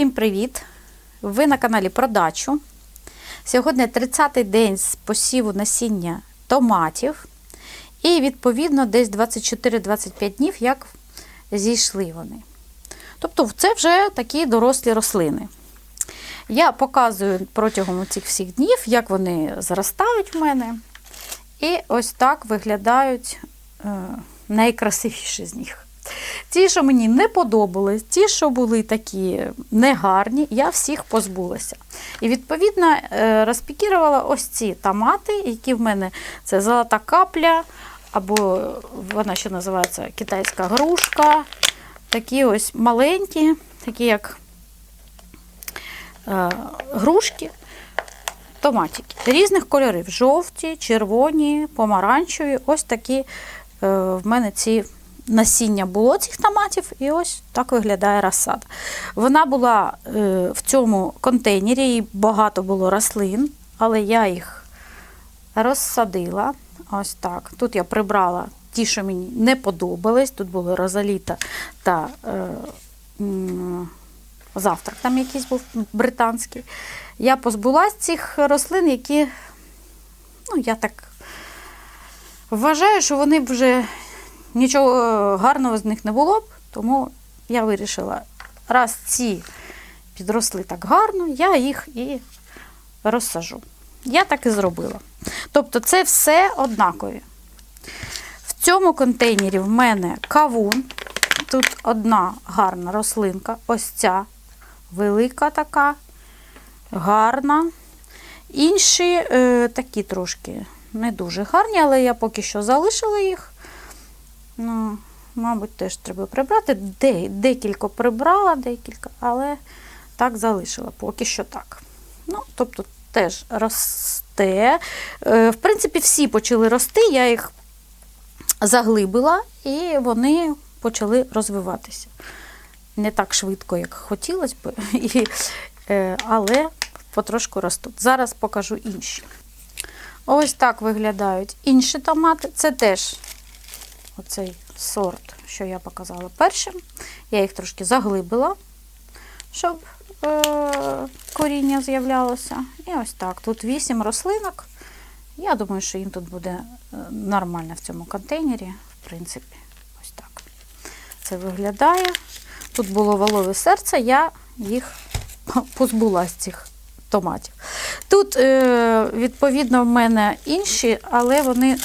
Всім привіт! Ви на каналі Продачу. Сьогодні 30-й день з посіву насіння томатів. І, відповідно, десь 24-25 днів, як зійшли вони. Тобто, це вже такі дорослі рослини. Я показую протягом цих всіх днів, як вони зростають в мене. І ось так виглядають е, найкрасивіші з них. Ті, що мені не подобались, ті, що були такі негарні, я всіх позбулася. І відповідно е, розпікірувала ось ці томати, які в мене це золота капля, або вона ще називається китайська грушка. Такі ось маленькі, такі як е, грушки, томатики різних кольорів: жовті, червоні, помаранчеві. Ось такі е, в мене ці насіння було цих томатів, і ось так виглядає розсада. Вона була е, в цьому контейнері, і багато було рослин, але я їх розсадила. Ось так. Тут я прибрала ті, що мені не подобались. Тут були розаліта та е, завтрак там якийсь був британський. Я позбулась цих рослин, які, ну, я так вважаю, що вони вже нічого е, гарного з них не було б, тому я вирішила, раз ці підросли так гарно, я їх і розсажу. Я так і зробила. Тобто це все однакові. В цьому контейнері в мене кавун. Тут одна гарна рослинка, ось ця велика така, гарна. Інші е, такі трошки не дуже гарні, але я поки що залишила їх. Ну, мабуть, теж треба прибрати. Де, декілька прибрала, декілька, але так залишила, поки що так. Ну, тобто теж росте. Е, В принципі, всі почали рости, я їх заглибила, і вони почали розвиватися. Не так швидко, як хотілося б, е, але потрошку ростуть. Зараз покажу інші. Ось так виглядають інші томати. Це теж оцей сорт, що я показала першим. Я їх трошки заглибила, щоб е- коріння з'являлося. І ось так. Тут 8 рослинок. Я думаю, що їм тут буде е, нормально в цьому контейнері. В принципі, ось так. Це виглядає. Тут було волове серце, я їх позбулась цих томатів. Тут, е, відповідно, в мене інші, але вони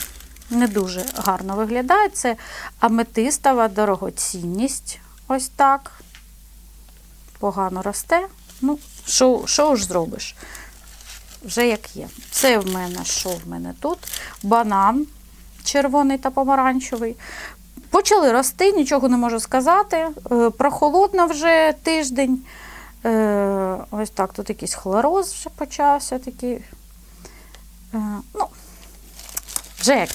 не дуже гарно виглядають. Це аметистова дорогоцінність. Ось так. Погано росте. Ну, що, що ж зробиш? Вже як є. Це в мене, що в мене тут? Банан червоний та помаранчевий. Почали рости, нічого не можу сказати. Е, Прохолодно вже тиждень. Е, Ось так, тут якийсь хлороз вже почався такий. Е, Ну, як.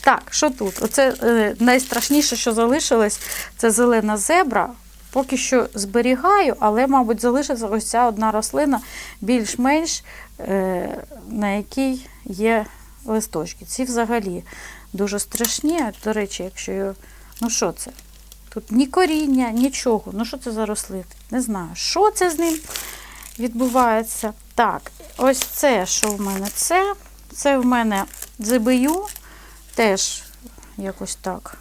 Так, що тут? Оце е, найстрашніше, що залишилось, це зелена зебра. Поки що зберігаю, але, мабуть, залишиться ось ця одна рослина більш-менш, е, на якій є листочки. Ці взагалі дуже страшні. До речі, якщо. я- Ну що це? Тут ні коріння, нічого. Ну що це за рослини? Не знаю, що це з ним відбувається. Так, ось це, що в мене це. Це в мене дзибию. Теж якось так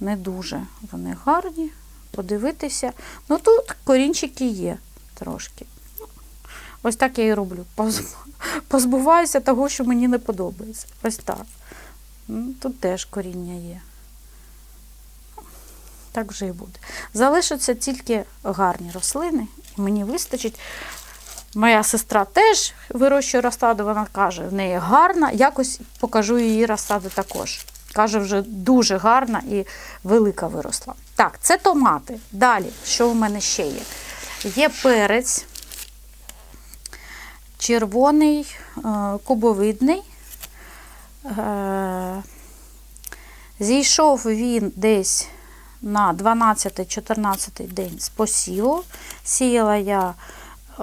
не дуже вони гарні. Подивитися. Ну тут корінчики є трошки. Ось так я і роблю. Позбуваюся того, що мені не подобається. Ось так. Тут теж коріння є. Так вже і буде. Залишаться тільки гарні рослини, мені вистачить. Моя сестра теж вирощує розсаду, вона каже, в неї гарна. Якось покажу її розсаду також. Каже, вже дуже гарна і велика виросла. Так, це томати. Далі, що в мене ще є? Є перець, червоний, е, кубовидний. Е, Зійшов він десь на 12-14 день з посіву. Сіяла я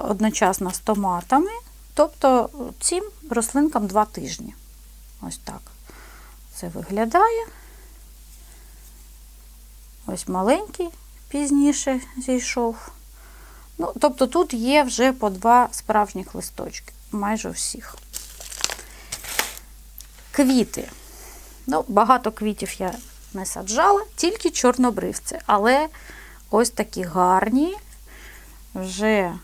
одночасно з томатами, тобто цим рослинкам 2 тижні. Ось так це виглядає. Ось маленький пізніше зійшов. Ну, тобто тут є вже по два справжніх листочки, майже всіх. Квіти. Ну, багато квітів я не саджала, тільки чорнобривці. Але ось такі гарні. Вже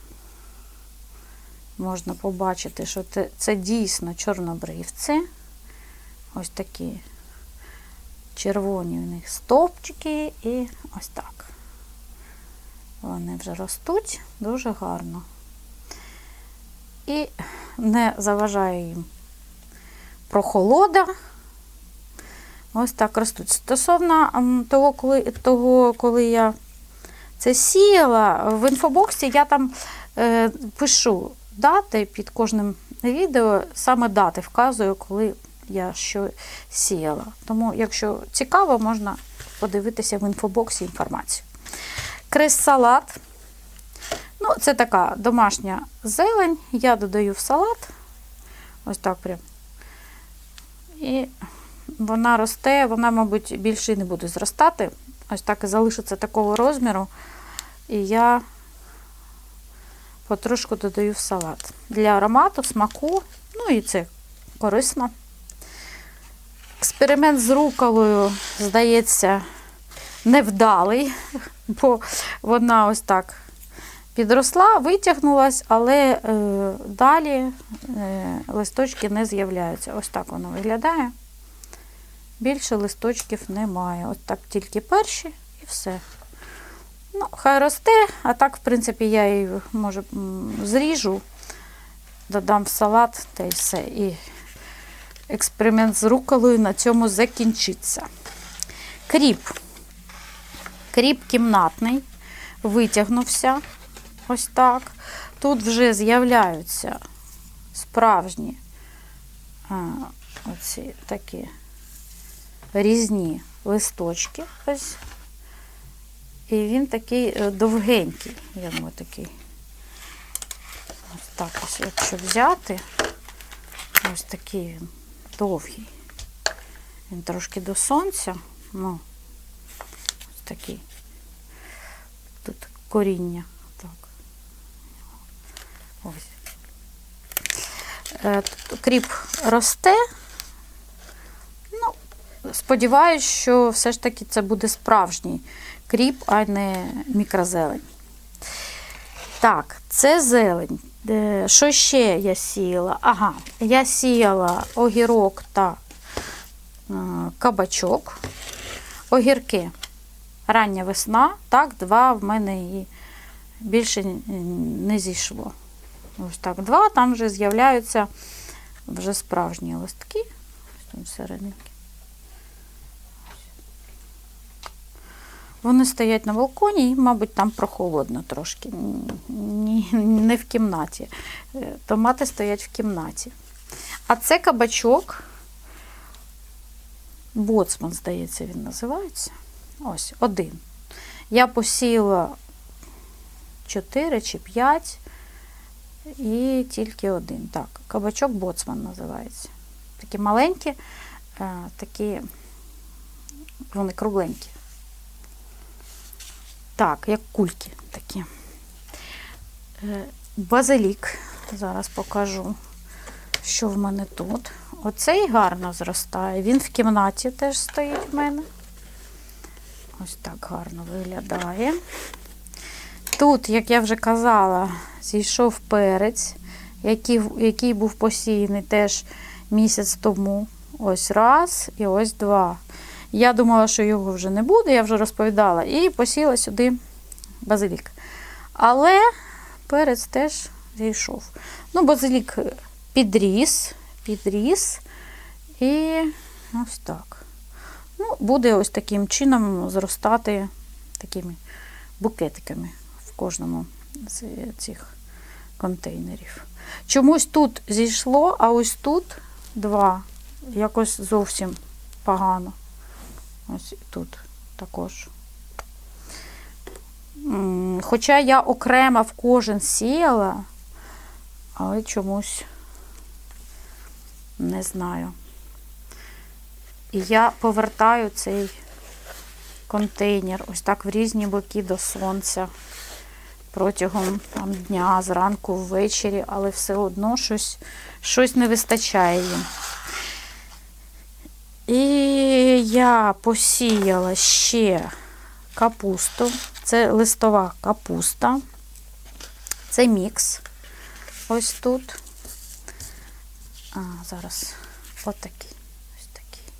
можна побачити, що це, це дійсно чорнобривці. Ось такі червоні у них стовпчики і ось так. Вони вже ростуть дуже гарно. І не заважає їм прохолода. Ось так ростуть. Стосовно того, коли, того, коли я це сіяла, в інфобоксі я там е, пишу дати під кожним відео, саме дати вказую, коли я що сіяла. Тому, якщо цікаво, можна подивитися в інфобоксі інформацію. Крес-салат. Ну, це така домашня зелень. Я додаю в салат. Ось так прям. І вона росте, вона, мабуть, більше не буде зростати. Ось так і залишиться такого розміру. І я потрошку додаю в салат. Для аромату, смаку, ну і це корисно. Експеримент з руколою, здається, невдалий, бо вона ось так підросла, витягнулась, але е, далі е, листочки не з'являються. Ось так воно виглядає. Більше листочків немає. От так тільки перші і все. Ну, хай росте, а так, в принципі, я її може зріжу, додам в салат та й все. І експеримент з руколою на цьому закінчиться. Кріп. Кріп кімнатний, витягнувся ось так. Тут вже з'являються справжні а, оці такі різні листочки. Ось. І він такий е, довгенький. Я думаю, такий. Ось так ось, якщо взяти, ось такий він довгий. Він трошки до сонця. Ну, ось такий. Тут коріння. Так. Ось. Е, тут Кріп росте. Ну, сподіваюсь, що все ж таки це буде справжній кріп, а не мікрозелень. Так, це зелень. Е, Що ще я сіяла? Ага, я сіяла огірок та е, кабачок. Огірки. Рання весна, так, два в мене і більше не зійшло. Ось так, два, там вже з'являються вже справжні листки. Ось там серединки. Вони стоять на балконі і, мабуть, там прохолодно трошки. Ні, не в кімнаті. Е, Томати стоять в кімнаті. А це кабачок. Боцман, здається, він називається. Ось, один. Я посіяла 4 чи 5 і тільки один. Так, кабачок боцман називається. Такі маленькі, е, такі, вони кругленькі. Так, як кульки такі. Е, Базилік. Зараз покажу, що в мене тут. Оцей гарно зростає. Він в кімнаті теж стоїть в мене. Ось так гарно виглядає. Тут, як я вже казала, зійшов перець, який, який був посіяний теж місяць тому. Ось раз і ось два. Я думала, що його вже не буде, я вже розповідала, і посіла сюди базилік. Але перець теж зійшов. Ну, базилік підріс, підріс. І ось так. Ну, Буде ось таким чином зростати такими букетиками в кожному з цих контейнерів. Чомусь тут зійшло, а ось тут два. Якось зовсім погано. Ось тут також. Хоча я окремо в кожен сіяла, але чомусь не знаю. І я повертаю цей контейнер ось так в різні боки до сонця. протягом там, дня, зранку, ввечері, але все одно щось, щось не вистачає їм. І я посіяла ще капусту. Це листова капуста. Це мікс. Ось тут. А, зараз отакий. Ось такий.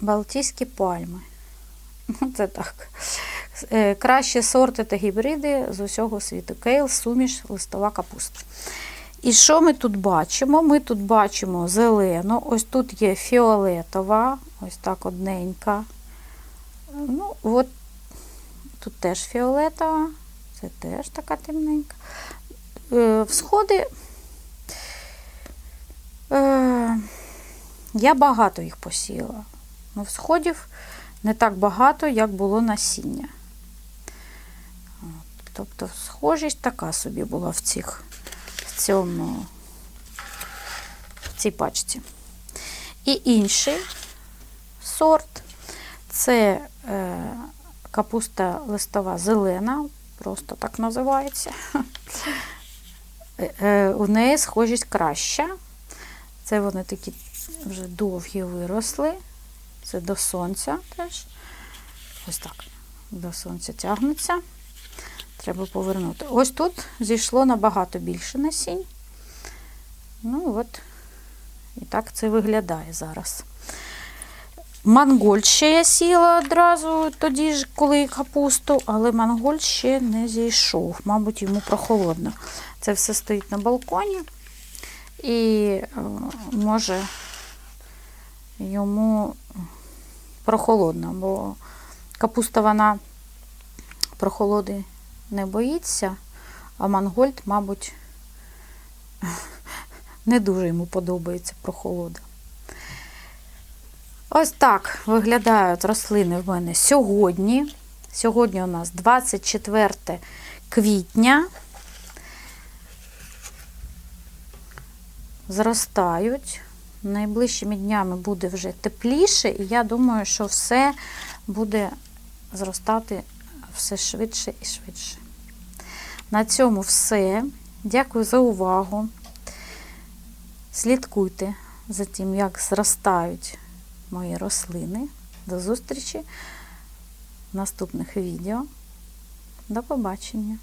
Балтійські пальми. Це так. Е, Кращі сорти та гібриди з усього світу. Кейл, суміш, листова капуста. І що ми тут бачимо? Ми тут бачимо зелену, ось тут є фіолетова, ось так одненька. Ну, от тут теж фіолетова, це теж така темненька. Е, Всходи. Е, я багато їх посіяла. Ну, всходів не так багато, як було насіння. Тобто схожість така собі була в цих цьому в цій пачці. І інший сорт це е, капуста листова зелена, просто так називається. Е, е, у неї схожість краща. Це вони такі вже довгі виросли. Це до сонця теж. Ось так. До сонця тягнуться. Треба повернути. Ось тут зійшло набагато більше насінь. Ну от, і так це виглядає зараз. Мангольд ще я сіла одразу тоді ж, коли капусту, але мангольд ще не зійшов. Мабуть, йому прохолодно. Це все стоїть на балконі. І е, може йому прохолодно, бо капуста вона прохолоди не боїться, а Мангольд, мабуть, не дуже йому подобається прохолода. Ось так виглядають рослини в мене сьогодні. Сьогодні у нас 24 квітня. Зростають. Найближчими днями буде вже тепліше, і я думаю, що все буде зростати все швидше і швидше. На цьому все. Дякую за увагу. Слідкуйте за тим, як зростають мої рослини. До зустрічі в наступних відео. До побачення!